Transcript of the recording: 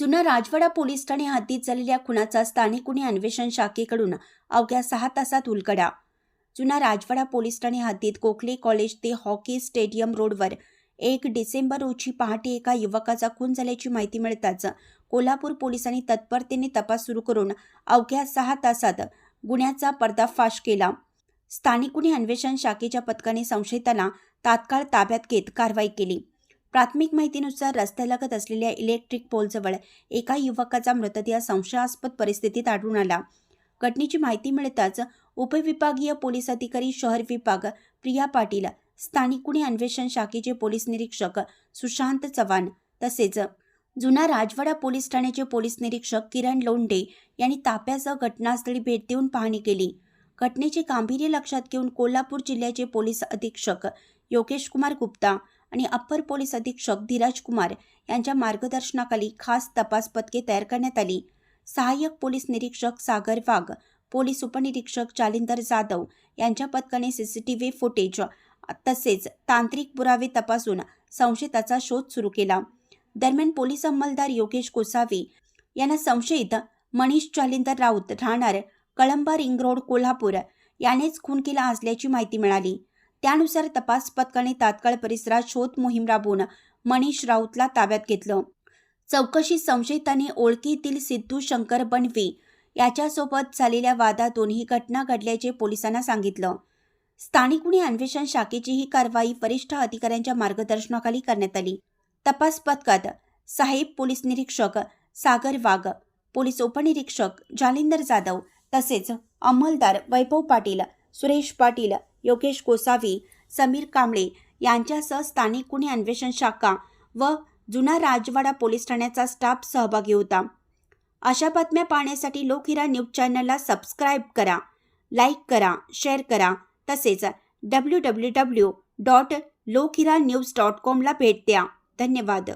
जुना राजवाडा पोलीस ठाणे हद्दीत झालेल्या खुनाचा स्थानिक गुन्हे अन्वेषण शाखेकडून अवघ्या सहा तासात उलगडा. जुना राजवाडा पोलीस ठाणे हद्दीत कोकले कॉलेज ते हॉकी स्टेडियम रोडवर एक डिसेंबर रोजी पहाटे एका युवकाचा खून झाल्याची माहिती मिळताच कोल्हापूर पोलिसांनी तत्परतेने तपास सुरू करून अवघ्या सहा तासात गुन्ह्याचा पर्दाफाश केला. स्थानिक गुन्हे अन्वेषण शाखेच्या पथकाने संशयिताला तात्काळ ताब्यात घेत कारवाई केली. प्राथमिक माहितीनुसार रस्त्यालगत असलेल्या इलेक्ट्रिक पोलजवळ एका युवकाचा मृतदेह संशयास्पद परिस्थितीत आढळून आला. घटनेची माहिती मिळताच उपविभागीय पोलीस अधिकारी शहर विभाग प्रिया पाटील स्थानिक गुन्हे अन्वेषण शाखेचे पोलीस निरीक्षक सुशांत चव्हाण तसेच जुना राजवाडा पोलीस ठाण्याचे पोलीस निरीक्षक किरण लोंढे यांनी ताप्यासह घटनास्थळी भेट देऊन पाहणी केली. घटनेचे गांभीर्य लक्षात घेऊन कोल्हापूर जिल्ह्याचे पोलीस अधीक्षक योगेश कुमार गुप्ता आणि अप्पर पोलीस अधीक्षक धीराज कुमार यांच्या मार्गदर्शनाखाली खास तपास पथके तयार करण्यात आली. सहाय्यक पोलीस निरीक्षक सागर वाघ पोलीस उपनिरीक्षक जालिंदर जाधव यांच्या पथकाने सीसीटीव्ही फुटेज तसेच तांत्रिक पुरावे तपासून संशयिताचा शोध सुरू केला. दरम्यान पोलीस अंमलदार योगेश गोसावी यांना संशयित मनीष जालिंदर राऊत राहणार कळंबा रिंग रोड कोल्हापूर यानेच खून केला असल्याची माहिती मिळाली. त्यानुसार तपास पथकाने तात्काळ परिसरात शोध मोहीम राबवून मनीष राऊतला ताब्यात घेतलं. चौकशी संशयिताने ओळखीतील सिद्धू शंकर बनवी याच्यासोबत झालेल्या वादातून ही घटना घडल्याचे पोलिसांना सांगितलं. स्थानिक गुन्हे अन्वेषण शाखेची ही कारवाई वरिष्ठ अधिकाऱ्यांच्या मार्गदर्शनाखाली करण्यात आली. तपास पथकात साहेब पोलीस निरीक्षक सागर वाघ पोलीस उपनिरीक्षक जालिंदर जाधव तसेच अंमलदार वैभव पाटील सुरेश पाटील योगेश गोसावी समीर कांबळे यांच्यासह स्थानिक गुन्हे अन्वेषण शाखा व जुना राजवाडा पोलीस ठाण्याचा स्टाफ सहभागी होता. अशा बातम्या पाहण्यासाठी लोकहिरा न्यूज चॅनलला सबस्क्राईब करा लाईक करा शेअर करा. तसेच W W W dot Lokhira news dot कॉमला भेट द्या. धन्यवाद.